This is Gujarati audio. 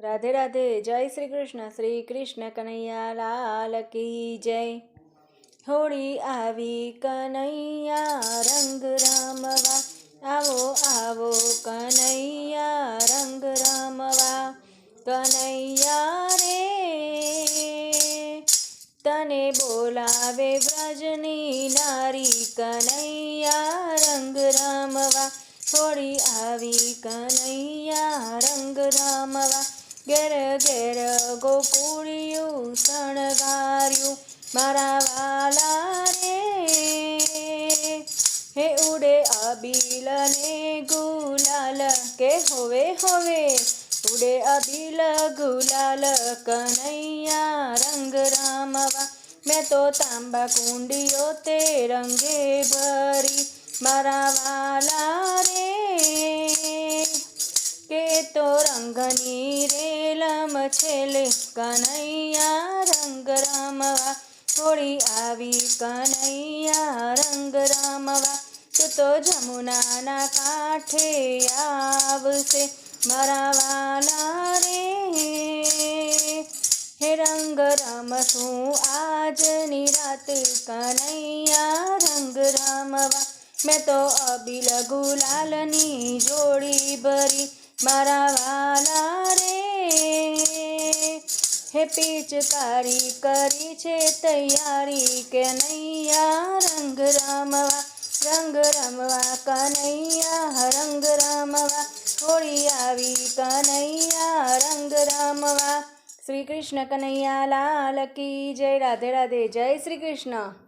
રાધે રાધે જય શ્રી કૃષ્ણ શ્રી કૃષ્ણ કનૈયા લાલ કી જય હોળી આવી કનૈયા રંગ રમવા આવો આવો કનૈયા રંગ રમવા કનૈયા રે તને બોલાવે વ્રજની નારી કનૈયા રંગ રમવા હોળી આવી કનૈયા રંગ રમવા ઘેર ઘેર ગોકુળિયું શણગાર્યું મારા વાલા રે હે ઉડે અબીલ ને ગુલાલ કે હોવે હોવે. ઉડે અબીલ ગુલાલ કનૈયા રંગ રામવા. મેં તો તાંબા કુંડીઓ તે રંગે ભરી મારા વાલા રે કે તો રંગની રેલમ છેલે કનૈયા રંગ રમવા. થોડી આવી કનૈયા રંગ રમવા. તું તો જમુનાના કાંઠે આવશે. મારા રે, હે રંગ રમશું આજની રાત કનૈયા રંગ રમવા. મેં તો અબીલ ગુલાલની જોડી ભરી. મારા વાલા હે પિચકારી કરી છે તૈયારી કે નૈયા? રંગ રમવા રંગ રમવા કનૈયા, રંગ રમવા, હોળી આવી કનૈયા, રંગ રમવા. શ્રી કૃષ્ણ કનૈયા લાલ કી જય, રાધે રાધે જય શ્રી કૃષ્ણ.